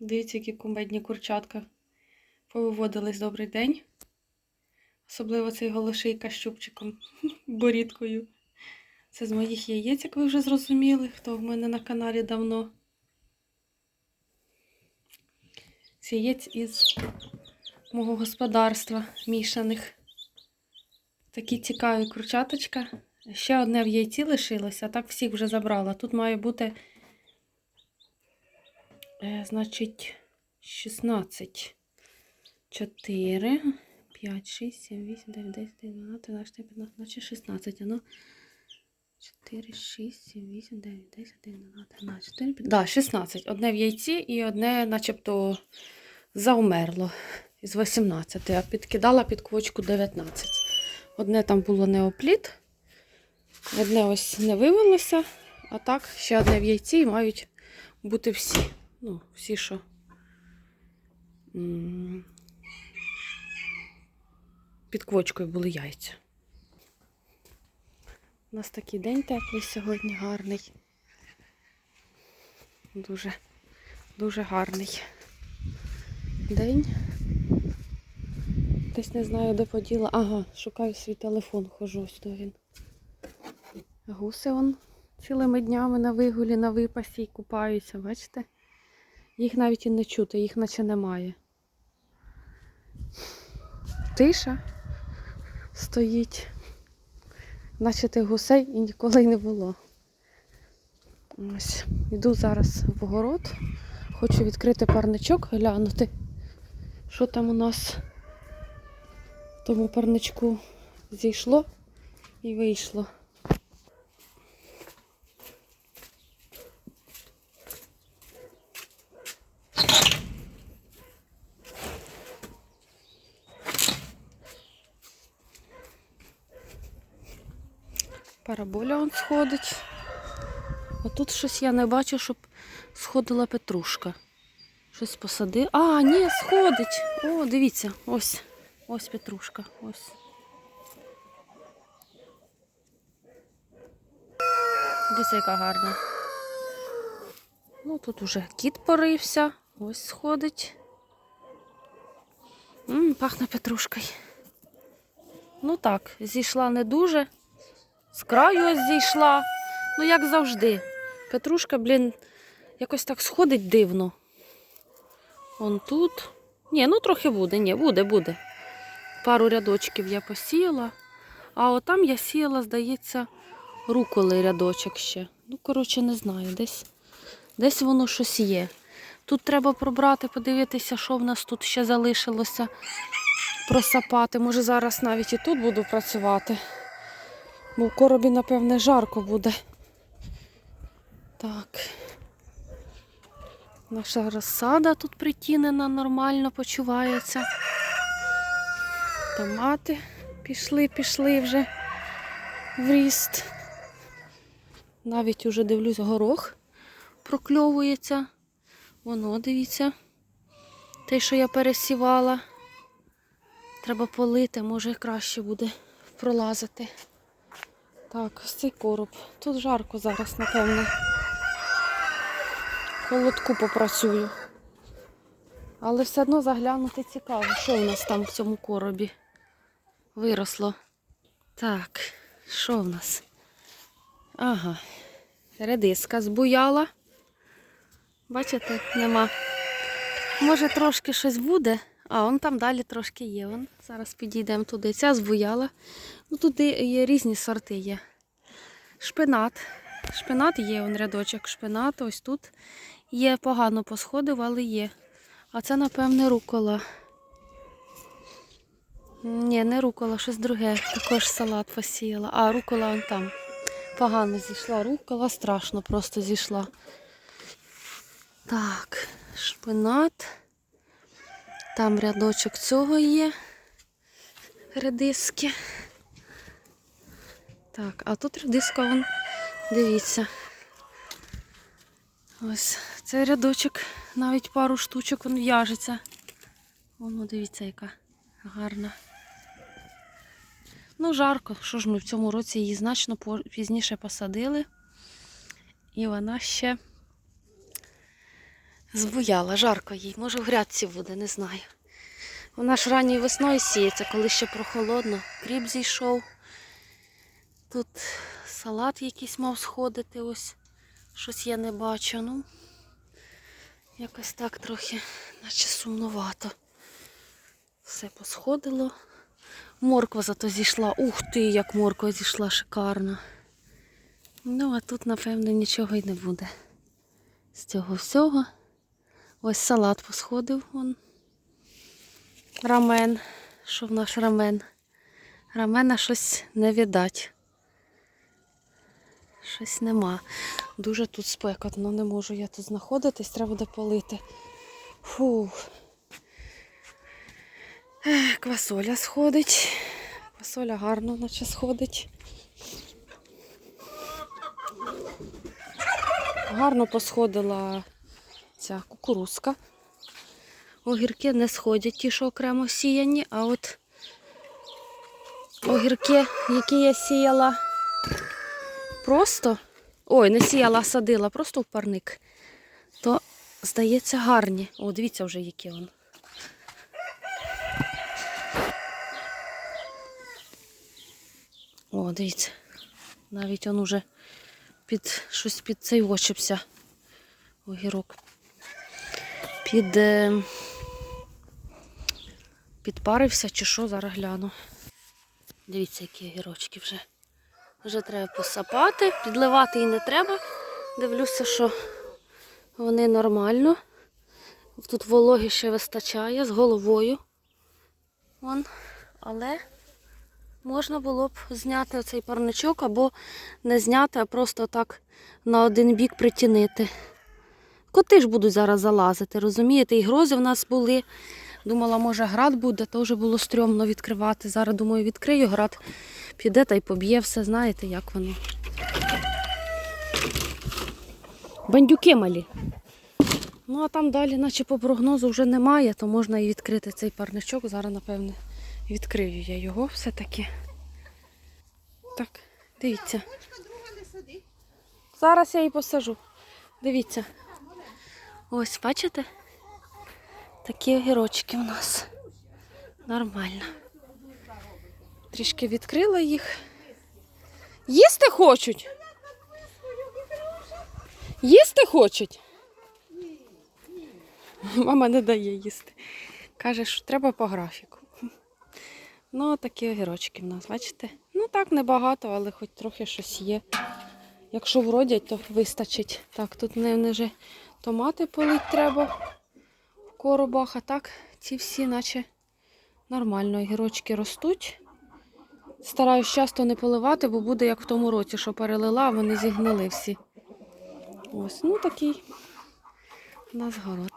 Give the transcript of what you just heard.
Дивіться, які кумедні курчатка. Повиводились добрий день. Особливо цей голошийка з чубчиком, борідкою. Це з моїх яєць, як ви вже зрозуміли, хто в мене на каналі давно. З яєць із мого господарства мішаних. Такі цікаві курчаточка. Ще одне в яйці лишилося, а так всіх вже забрала. Тут має бути, значить, 16. 4, 5, 6, 7, 8, 9, 10, 11, 12, 15, значить 16. Ану. 4, 6, 7, 8, 9, 10, 11, 12, 4, 5. Да, 16. Одне в яйці і одне начебто заумерло із 18. А підкидала під квочку 19. Одне там було неопліт, одне ось не вивелося, а так ще одне в яйці і мають бути всі. Ну, всі, що. Під квочкою були яйця. У нас такий день теплий сьогодні гарний. Дуже, дуже гарний день. Десь не знаю, де поділа. Ага, шукаю свій телефон, хожу ось то він. Гуси он цілими днями на вигулі, на випасі і купаються, бачите? Їх навіть і не чути, їх наче немає. Тиша стоїть. Наче тих гусей і ніколи й не було. Ось, йду зараз в город. Хочу відкрити парничок, глянути, що там у нас в тому парничку зійшло і вийшло. Параболя он сходить. А тут щось я не бачу, щоб сходила петрушка. Щось посади. А, ні, сходить. О, дивіться, ось. Ось петрушка. Ось. Дивіться, яка гарна. Ну, тут уже кіт порився. Ось сходить. М, пахне петрушкою. Ну так, зійшла не дуже. З краю ось зійшла. Ну, як завжди. Петрушка, блін, якось так сходить дивно. Он тут. Ні, ну трохи буде, ні, буде, буде. Пару рядочків я посіяла. А отам я сіяла, здається, руколи рядочок ще. Ну, коротше, не знаю, десь, десь воно щось є. Тут треба пробрати, подивитися, що в нас тут ще залишилося. Просапати. Може, зараз навіть і тут буду працювати. Бо в коробі, напевне, жарко буде. Так. Наша розсада тут притінена, нормально почувається. Томати пішли, пішли вже в ріст. Навіть уже дивлюсь, горох прокльовується. Воно, дивіться. Те, що я пересівала. Треба полити, може краще буде пролазити. Так, ось цей короб. Тут жарко зараз, напевно. В Холодку попрацюю. Але все одно заглянути цікаво, що у нас там в цьому коробі виросло. Так, що в нас? Ага, редиска збуяла. Бачите, нема. Може трошки щось буде, а он там далі трошки є. Вон. Зараз підійдемо туди. Ця збуяла. Ну, тут є різні сорти є. Шпинат. Шпинат є, он рядочок шпинату. Ось тут є, погано посходив, але є. А це, напевне, рукола. Ні, не рукола, щось друге. Також салат посіяла. А, рукола он там. Погано зійшла. Рукола страшно просто зійшла. Так, шпинат. Там рядочок цього є. Редиски. Так, а тут редиска, вон, дивіться. Ось цей рядочок, навіть пару штучок він в'яжеться. Воно, дивіться, яка гарна. Ну, жарко, що ж ми в цьому році її значно пізніше посадили. І вона ще Збуяла, жарко їй. Може в грядці буде, не знаю. Вона ж ранньою весною сіється, коли ще прохолодно. Кріп зійшов. Тут салат якийсь мав сходити, ось щось я не бачу. Ну, якось так трохи, наче сумновато. Все посходило. Морква зато зійшла. Ух ти, як морква зійшла шикарно. Ну, а тут, напевно, нічого й не буде. З цього всього. Ось салат посходив. Вон. Рамен. Що в наш рамен? Рамена щось не віддать. Щось нема. Дуже тут спекотно, не можу я тут знаходитись, треба буде полити. Фух. Квасоля сходить. Квасоля гарно наче сходить. Гарно посходила ця кукурузка. Огірки не сходять ті, що окремо сіяні, а от огірки, які я сіяла просто, ой, не сіяла, а садила, просто в парник, то, здається, гарні. О, дивіться вже, які вони. О, дивіться. Навіть он уже під щось під цей очіпся. Огірок. Під. Е, підпарився чи що, зараз гляну. Дивіться, які огірочки вже. Вже треба посапати, підливати і не треба. Дивлюся, що вони нормально. Тут вологи ще вистачає з головою. Вон. Але можна було б зняти оцей парничок або не зняти, а просто так на один бік притінити. Коти ж будуть зараз залазити, розумієте? І грози в нас були. Думала, може град буде, то вже було стрьомно відкривати. Зараз, думаю, відкрию град, піде та й поб'є все, знаєте, як воно. Бандюки малі. Ну, а там далі, наче по прогнозу, вже немає, то можна і відкрити цей парничок. Зараз, напевне, відкрию я його все-таки. Так, дивіться. Зараз я її посажу. Дивіться. Ось, бачите? Такі огірочки у нас. Нормально. Трішки відкрила їх. Їсти хочуть? Їсти хочуть? Мама не дає їсти. Каже, що треба по графіку. Ну, такі огірочки в нас, бачите? Ну так, небагато, але хоч трохи щось є. Якщо вродять, то вистачить. Так, тут не, не томати полить треба в коробах, а так ці всі, наче нормально. Огірочки ростуть. Стараюсь часто не поливати, бо буде як в тому році, що перелила, вони зігнили всі. Ось, ну такий у нас город.